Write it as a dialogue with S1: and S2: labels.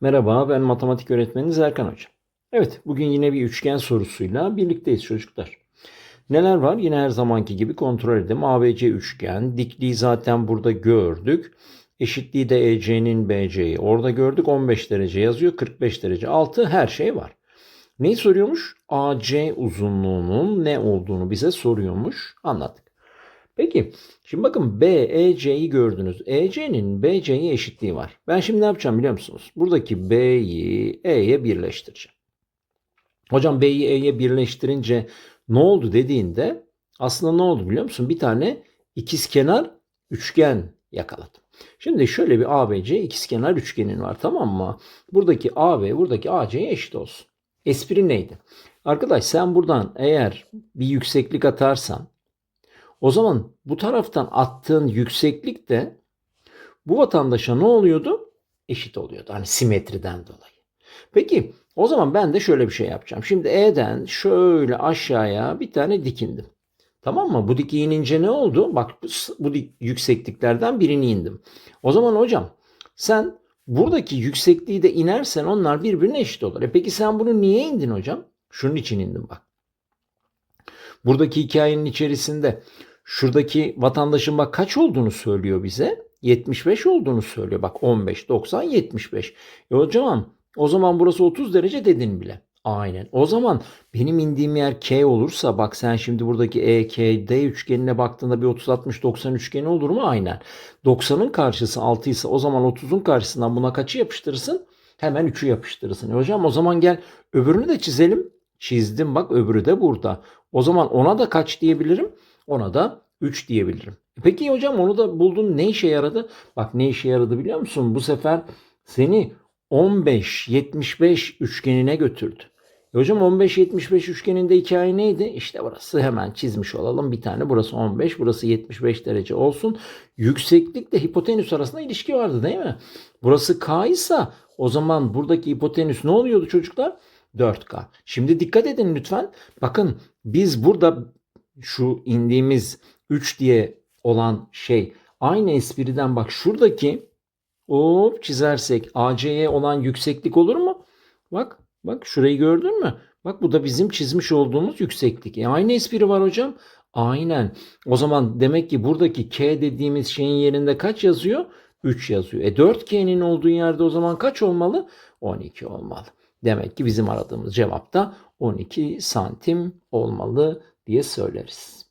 S1: Merhaba, ben matematik öğretmeniniz Erkan Hoca. Evet, bugün yine bir üçgen sorusuyla birlikteyiz çocuklar. Neler var? Yine her zamanki gibi kontrol edelim. ABC üçgen, dikliği zaten burada gördük. Eşitliği de EC'nin BC'yi orada gördük. 15 derece yazıyor, 45 derece. Altı her şey var. Neyi soruyormuş? AC uzunluğunun ne olduğunu bize soruyormuş. Anlattık. Peki şimdi bakın BEC'yi gördünüz. EC'nin BC'ye eşitliği var. Ben şimdi ne yapacağım biliyor musunuz? Buradaki B'yi E'ye birleştireceğim. Hocam B'yi E'ye birleştirince ne oldu dediğinde aslında ne oldu biliyor musun? Bir tane ikizkenar üçgen yakaladım. Şimdi şöyle bir ABC ikizkenar üçgenin var tamam mı? Buradaki AB buradaki AC'ye eşit olsun. Espri neydi? Arkadaş sen buradan eğer bir yükseklik atarsan o zaman bu taraftan attığın yükseklik de bu vatandaşa ne oluyordu? Eşit oluyordu. Hani simetriden dolayı. Peki o zaman ben de şöyle bir şey yapacağım. Şimdi E'den şöyle aşağıya bir tane dikindim. Tamam mı? Bu dikiğin ince ne oldu? Bak bu yüksekliklerden birini indim. O zaman hocam sen buradaki yüksekliği de inersen onlar birbirine eşit olur. E peki sen bunu niye indin hocam? Şunun için indim bak. Buradaki hikayenin içerisinde şuradaki vatandaşın bak kaç olduğunu söylüyor bize. 75 olduğunu söylüyor. Bak 15, 90, 75. E hocam o zaman burası 30 derece dedin bile. Aynen. O zaman benim indiğim yer K olursa bak sen şimdi buradaki EKD üçgenine baktığında bir 30 60 90 üçgeni olur mu? Aynen. 90'ın karşısı 6 ise o zaman 30'un karşısından buna kaçı yapıştırırsın? Hemen 3'ü yapıştırırsın. E hocam o zaman gel öbürünü de çizelim. Çizdim bak öbürü de burada. O zaman ona da kaç diyebilirim? Ona da 3 diyebilirim. E Peki hocam onu da buldun ne işe yaradı? Bak ne işe yaradı biliyor musun? Bu sefer seni 15-75 üçgenine götürdü. E hocam 15-75 üçgeninde hikaye neydi? İşte burası hemen çizmiş olalım. Bir tane burası 15, burası 75 derece olsun. Yükseklikle hipotenüs arasında ilişki vardı değil mi? Burası K ise o zaman buradaki hipotenüs ne oluyordu çocuklar? 4K. Şimdi dikkat edin lütfen. Bakın biz burada şu indiğimiz 3 diye olan şey aynı espriden bak şuradaki hop çizersek AC'ye olan yükseklik olur mu? Bak bak şurayı gördün mü? Bak bu da bizim çizmiş olduğumuz yükseklik. E aynı espri var hocam. Aynen. O zaman demek ki buradaki K dediğimiz şeyin yerinde kaç yazıyor? 3 yazıyor. E 4K'nin olduğu yerde o zaman kaç olmalı? 12 olmalı. Demek ki bizim aradığımız cevap da 12 santim olmalı diye söyleriz.